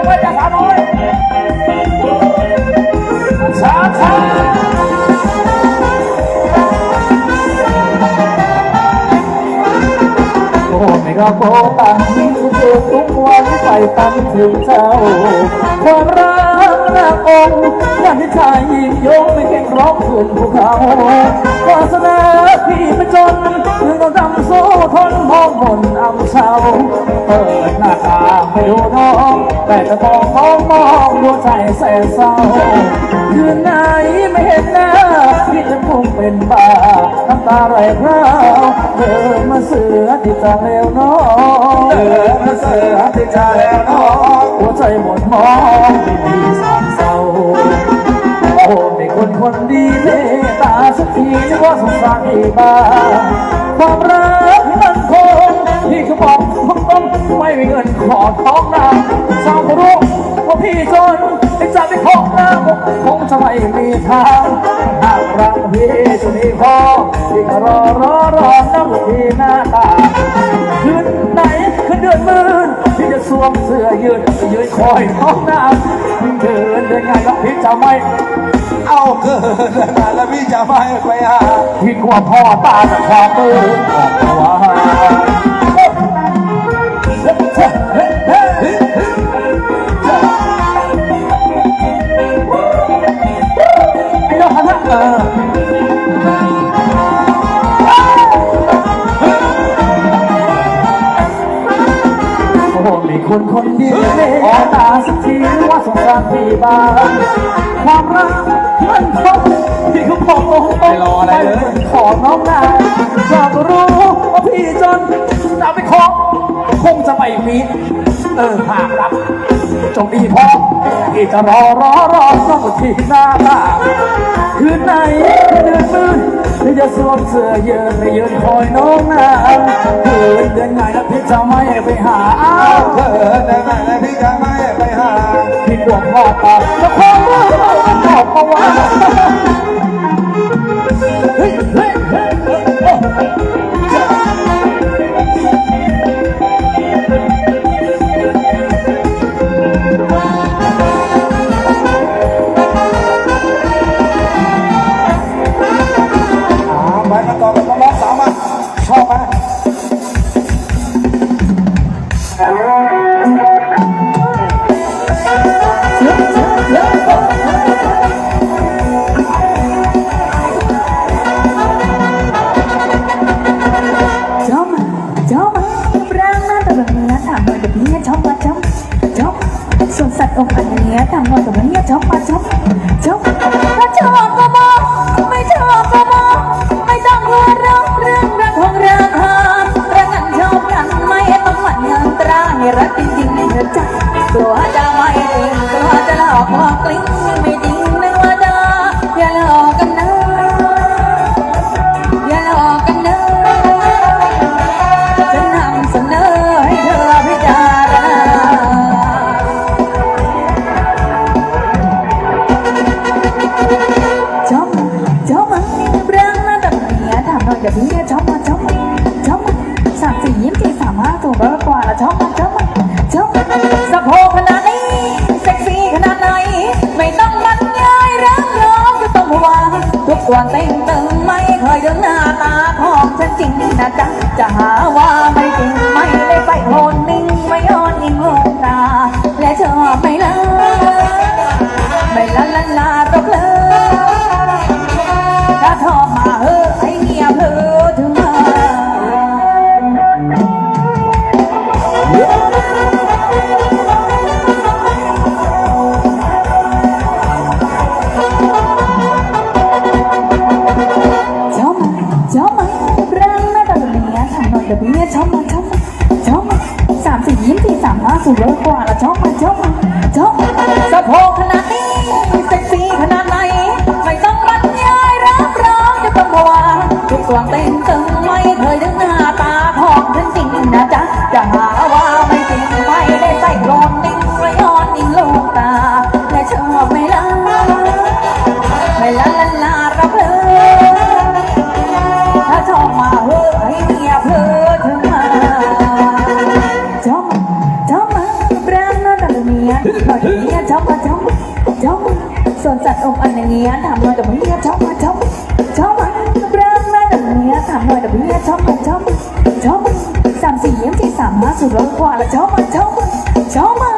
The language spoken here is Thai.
กไว้จากสาวน้อยสาวสาวโอ้ไม่ก็โบตังยิ่งเกิดทุกวันไปตั้งถึงเจ้าความรัก หน้าองค์นั่นที่ชายยิ่งยงไม่เก่งร้องขึ้นภูเขาวาสนาพี่ไม่จนถึงต้องทำโซ่ทนมองมนอำเศร้าเปิดหน้าตาไม่ดูน้อง แต่จะมองมองมองดวงใจแสนเศร้าคืนไหนไม่เห็นหน้าพี่จะคงเป็นบ้าน้ำตาไหลพราวเธอมาเสือที่จะเลวน้องเออมาเสือที่จะแล้วน้องหัวใจหมดมอง บ้างความรักมันคงพี่ก็บอกตรงไม่มีเงินขอท้องนาสาวก็รู้ว่าพี่จนไอ้จ่าไปขอน้ำคงจะไม่มีทางหากรักพี่จะมีพอพี่ก็รอรอรอน้ำพี่หน้าตาคืนไหนคืนเดือนมื่นพี่จะสวมเสื้อยืดยืนคอยท้องน้ำเดินเดินงานแล้วพี่จะไม่ เอาเกินแล้วพี่จะไม่ไปหาพี่กลัวพ่อตาจากความมืดออกตัวไอ้ยอดฮะเออมีคนคนเดียวเมตตาสักทีว่าสงสารพี่บ้างความรัก นคงพี่ก็พอลงไปขอน้องนายอยากรู้ว่าพี่จนจะไปขอคงจะไม่มีเออหากรับจงดีพอที่จะรอรอรอต้องที่หน้าตาคืนไหนเดือนมืดที่จะสวมเสื้อยืนไปยืนคอยน้องนางคืนเดือนไงแล้วพี่จะไม่ไปหาอ้าเอาวเกินแล้วพี่จะไม่ไปหาพี่กลัวพ่อตาแล้วพ่อ mo ta bania choma choma, choma. Ta choma mo, ไม่ชอบก็มไม่ต้องกลัวรักเรื่องรักของราคารักกันชอบกันไม่ต้องหวั่นเงินตราให้รักจริงๆเธอจ้ากลัวจะไม่จริงกลัวจะหลอกบอกกลิ้ง ทุกส่วนเต็งตึงไม่เคยเดินหน้าตาของฉันจริงนะจ๊ะจะหาว่าไม่จริง ที่สามห้าสูงร้อะกว่าละจ้องมาจ้องมาจ้องสะโพกขนาดนี้เซ็กซี่ขนาดไหน ไม่ต้องบรรยายรับรองจะต้องบอกว่าทุกส่วนเต็มตึงไม่เคยดึงหน้าตาของฉันจริงนะจ๊ะจะหา วนสัตว์อบอันเนี้ยถามหน่อยกับเมียชอบมาชอบชอบมาเรื่องหน้ากับเมียถามหน่อยกับเมียชอบมาชอบชอบสามสี่ยี่สิบสามห้าสุดร้อนกว่าแล้วชอบมาชอบมาชอบมา